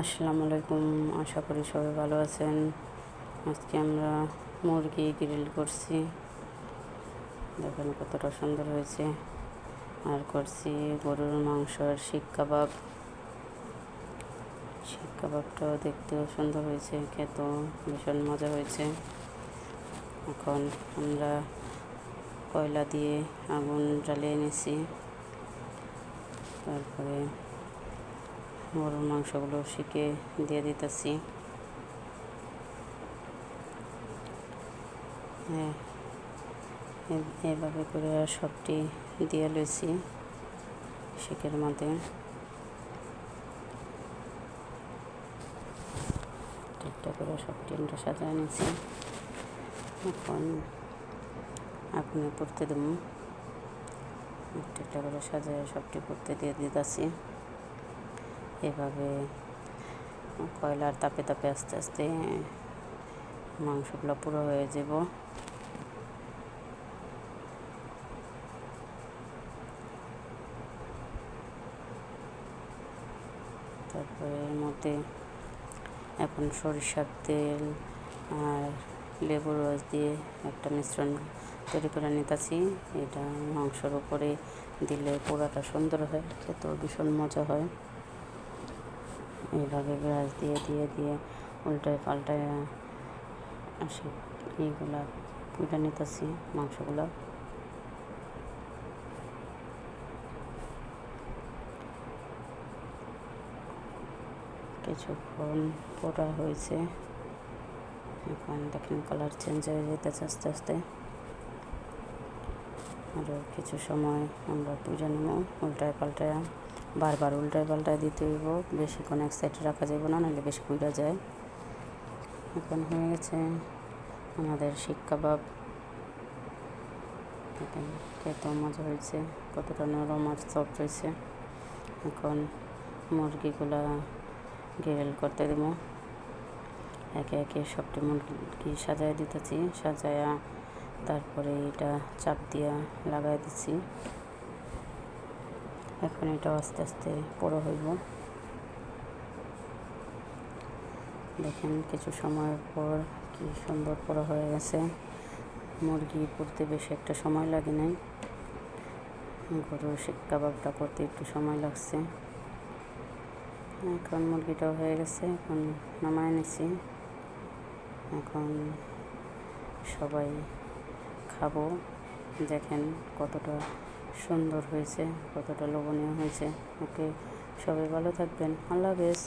আসসালামু আলাইকুম। আশা করি সবাই ভালো আছেন। আজকে আমরা মুরগি গ্রিল করছি। দেখেন কতটা সুন্দর হয়েছে। আর করছি গরুর মাংসের শিক কাবাব। শিক কাবাবটাও দেখতেও সুন্দর হয়েছে, খেতেও ভীষণ মজা হয়েছে। এখন আমরা কয়লা দিয়ে আগুন জ্বালিয়ে নিছি। তারপরে গরুর মাংসগুলো শিখে দিয়ে দিতেছি। হ্যাঁ এভাবে করে সবটি দিয়ে লইছি শিকের মধ্যে। ঠিকঠাক করে সবটি আমরা সাজায় নিয়েছি এখন আগুনে পড়তে দেবো। ঠিকঠাক করে সাজায় সবটি করতে দিয়ে দিতেছি। এভাবে কয়লার তাপে তাপে আস্তে আস্তে মাংসগুলো পুরো হয়ে যাব। তারপরে এর মধ্যে এখন সরিষার তেল আর লেবুর রস দিয়ে একটা মিশ্রণ তৈরি করে নিতেছি। এটা মাংসর উপরে দিলে পোড়াটা সুন্দর হয়, খেতেও ভীষণ মজা হয়। এইভাবে ব্রাশ দিয়ে দিয়ে দিয়ে উল্টায় পাল্টায় আসি। এইগুলা পুইটা নিতেছি মাংসগুলো। কিছুক্ষণ পোড়া হয়েছে। এখন দেখেন কালার চেঞ্জ হয়ে যেতেছে আস্তে আস্তে। আরও কিছু সময় আমরা পুজো নেব, উল্টায় পাল্টায়। বারবার উল্টায় পাল্টায় দিতে হইব, বেশিক্ষণ এক সাইডে রাখা যাবে না, নাহলে বেশি পুইরা যায়। এখন হয়ে গেছে আমাদের শিক কাবাব। খেতেও মজা হয়েছে, কতটা নরম আর সফট হয়েছে। এখন মুরগিগুলা গ্রিল করতে দেবো। একে একে সবটি মুরগি সাজায় দিতেছি, সাজায়া তারপরে এটা চাপ দিয়া লাগাই দিচ্ছি এখন এটা আস্তে আস্তে বড়ো হইব। দেখেন কিছু সময়ের পর কি সুন্দর বড়ো হয়ে গেছে। মুরগি করতে বেশি একটা সময় লাগে নাই। গরুর শিক কাবাবটা করতে একটু সময় লাগছে। এখন মুরগিটাও হয়ে গেছে, এখন নামায় নিছি। এখন সবাই খাব। দেখেন কতটা সুন্দর হয়েছে কতটা লোভনীয় হয়েছে। ওকে সবাই ভালো থাকবেন। আল্লাহ হাফেজ।